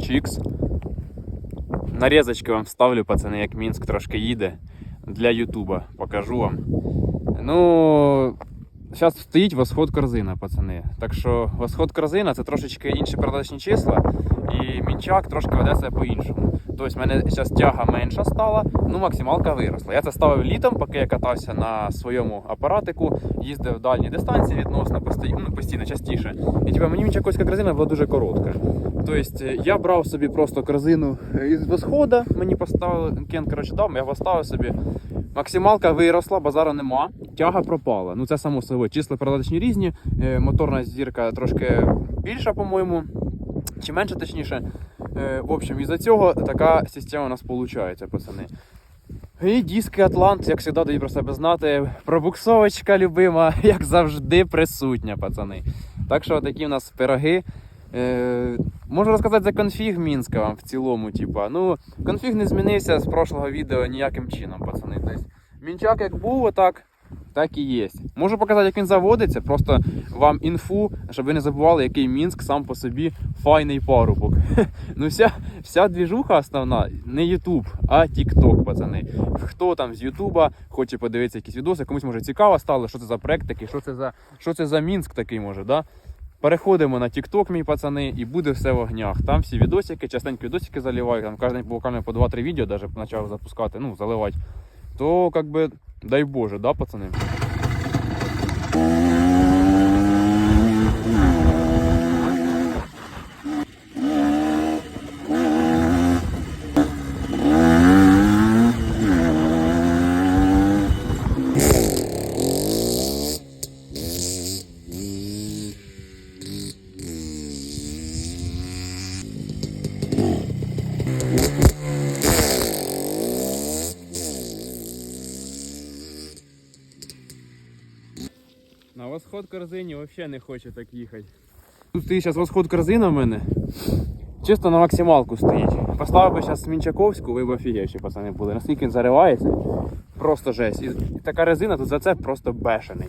Чікс. Нарізочки вам вставлю, пацани, як Мінськ трошки їде. Для Ютуба покажу вам. Ну, зараз стоїть восход корзина, пацани. Так що восход корзина це трошечки інші передачні числа, і мінчак трошки веде себе по-іншому. Тобто в мене зараз тяга менша стала, ну максималка виросла. Я це ставив літом, поки я катався на своєму апаратику, їздив дальні дистанції відносно постійно, ну, постійно частіше. І типу, мені мінчаковська корзина була дуже коротка. Тобто е, я брав собі просто корзину із восхода, мені поставили, Кен, коротше, дав, я поставив собі. Максималка виросла, базару нема, тяга пропала. Ну це само собою. Числа передаточні різні, е, моторна зірка трошки більша, по-моєму, чи менше точніше. Е, В общем, із-за цього така система у нас виходить, пацани. І диски Атлант, як завжди, даю про себе знати. Пробуксовочка любима, як завжди, присутня, пацани. Так що такі у нас пироги. Е, можу розказати за конфіг Мінська вам в цілому. Типа. Ну, конфіг не змінився з прошлого відео ніяким чином, пацани. Тобто, мінчак як був, отак, так і є. Можу показати, як він заводиться, просто вам інфу, щоб ви не забували, який Мінськ сам по собі файний парубок. ну, вся, вся двіжуха основна не Ютуб, а Тікток, пацани. Хто там з Ютуба хоче подивитися якісь відоси, комусь може цікаво стало, що це за проект такий, що це за, що це за Мінськ такий може, да? Переходимо на TikTok, мій пацани, і буде все в огнях. Там всі відосики, частенько відосики заливаю, там кожен буквально по 2-3 відео даже почав запускати, ну, заливати. То, как би, дай Боже, да, пацани? На восход корзині взагалі не хоче так їхати. Тут стоїть зараз восход корзина в мене. Чисто на максималку стоїть. Поставив би зараз Мінчаковську, ви б офігевші, пацани були. Наскільки він заривається, просто жесть. І така резина тут за це просто бешений.